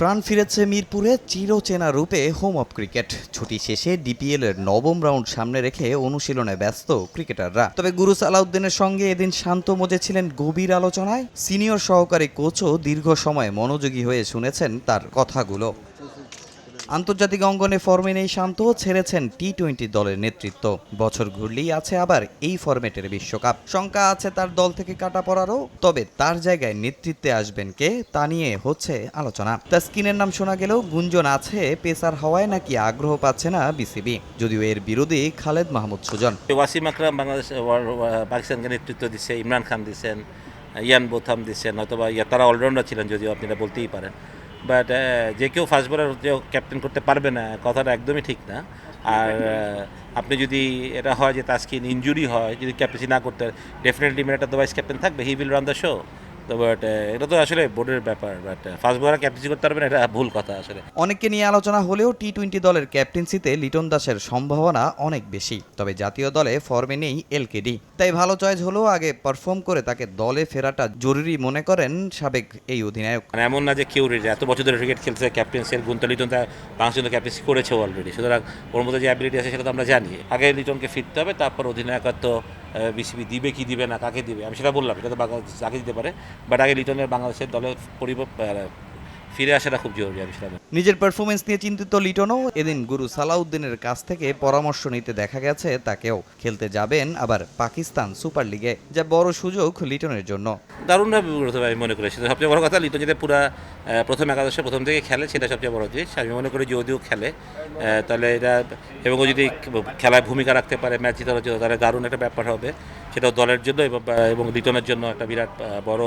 প্রাণ ফিরেছে মিরপুরে চিরচেনা রূপে হোম অফ ক্রিকেট। ছুটি শেষে ডিপিএল এর নবম রাউন্ড সামনে রেখে অনুশীলনে ব্যস্ত ক্রিকেটাররা। তবে গুরু সালাউদ্দিনের সঙ্গে এদিন শান্ত মজে ছিলেন গভীর আলোচনায়। সিনিয়র সহকারী কোচও দীর্ঘ সময় মনোযোগী হয়ে শুনেছেন তার কথাগুলো। আন্তর্জাতিক অঙ্গনে ফর্মে নেই শান্ত, ছেড়েছেন টি টোয়েন্টি দলের নেতৃত্ব। বছর ঘুরলেই আছে আবার এই ফরম্যাটের বিশ্বকাপ। শঙ্কা আছে তার দল থেকে কাটা পড়ারও, তবে তার জায়গায় নেতৃত্বে আসবেন কে, তা নিয়ে হচ্ছে আলোচনা। তাস্কিনের নাম শোনা গেলেও গুঞ্জন আছে, পেসার হওয়ায় নাকি আগ্রহ পাচ্ছে না বিসিবি। যদিও এর বিরোধী খালেদ মাহমুদ সুজন। ওয়াসিম আকরাম বাংলাদেশ পাকিস্তানকে নেতৃত্ব দিচ্ছে, ইমরান খান দিচ্ছেন, ইয়ান বোথাম দিচ্ছেন, অথবা তারা অলরাউন্ডার ছিলেন যদিও আপনারা বলতেই পারেন। বাট যে কেউ ফার্স্ট বোলার যে ক্যাপ্টেন করতে পারবে না কথাটা একদমই ঠিক না। আর আপনি যদি এটা হয় যে তাস্কিন ইঞ্জুরি হয় যদি ক্যাপ্টেন্সি না করতে ডেফিনেটলি মেয়েটা তো ভাইস ক্যাপ্টেন থাকবে he will run the show তো বাট এটা তো আসলে বোর্ডের ব্যাপার বাট ফার্স্ট বলার ক্যাপ্টেন্সি করতে পারবে না এটা ভুল কথা আসলে। অনেককে নিয়ে আলোচনা হলেও টি টোয়েন্টি দলের ক্যাপ্টেন্সিতে লিটন দাসের সম্ভাবনা অনেক বেশি তবে জাতীয় দলে ফর্মে নেই এলকেডি তাই ভালো চয়েস হলেও আগে পারফর্ম করে তাকে দলে ফেরাটা জরুরি মনে করেন সাবেক এই অধিনায়ক। মানে এমন না যে কেউ এত বছর ধরে ক্রিকেট খেলছে ক্যাপ্টেন্সির গুণটা লিটন তা বাংলাদেশ ক্যাপ্টেন্সি করেছে অলরেডি সুতরাং ওর মধ্যে যে অ্যাবিলিটি আছে সেটা তো আমরা জানি। আগে লিটনকে ফিরতে হবে তারপর অধিনায়কত্ব বিসিবি দিবে কি দিবে না কাকে দিবে? আমি সেটা বললাম এটা তো যাকে দিতে পারে। বাট আগে লিটনের বাংলাদেশের দলের পরিব আহ, ফিরে আসাটা খুব জরুরি আমি সেটা নিজের পারফরমেন্স নিয়ে চিন্তিত লিটনও এদিন গুরু সালাউদ্দিনের কাছ থেকে পরামর্শ নিতে দেখা গেছে তাকেও খেলতে যাবেন আবার পাকিস্তান সুপার লিগে যা বড় সুযোগ লিটনের জন্য। দারুণভাবে আমি মনে করি। সেটা সবচেয়ে বড় কথা লিটন যদি পুরা প্রথম একাদশে প্রথম থেকে খেলে সেটা সবচেয়ে বড় জিনিস। আমি মনে করি যদিও খেলে তাহলে এটা এবং যদি খেলায় ভূমিকা রাখতে পারে ম্যাচ জিতানোর জন্য তাহলে দারুণ একটা ব্যাপার হবে। সেটাও দলের জন্য এবং এবং লিটনের জন্য একটা বিরাট বড়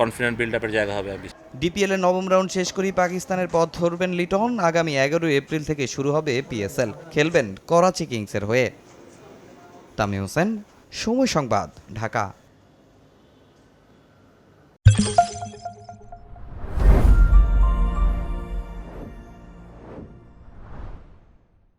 কনফিডেন্ট বিল্ড আপের জায়গা হবে আমি ডিপিএল এর নবম রাউন্ড শেষ করেই পাকিস্তানের পথ ধরবেন লিটন। আগামী এগারোই এপ্রিল থেকে শুরু হবে পিএসএল। খেলবেন করাচি কিংসের হয়ে। তামি হোসেন, সময় সংবাদ, ঢাকা।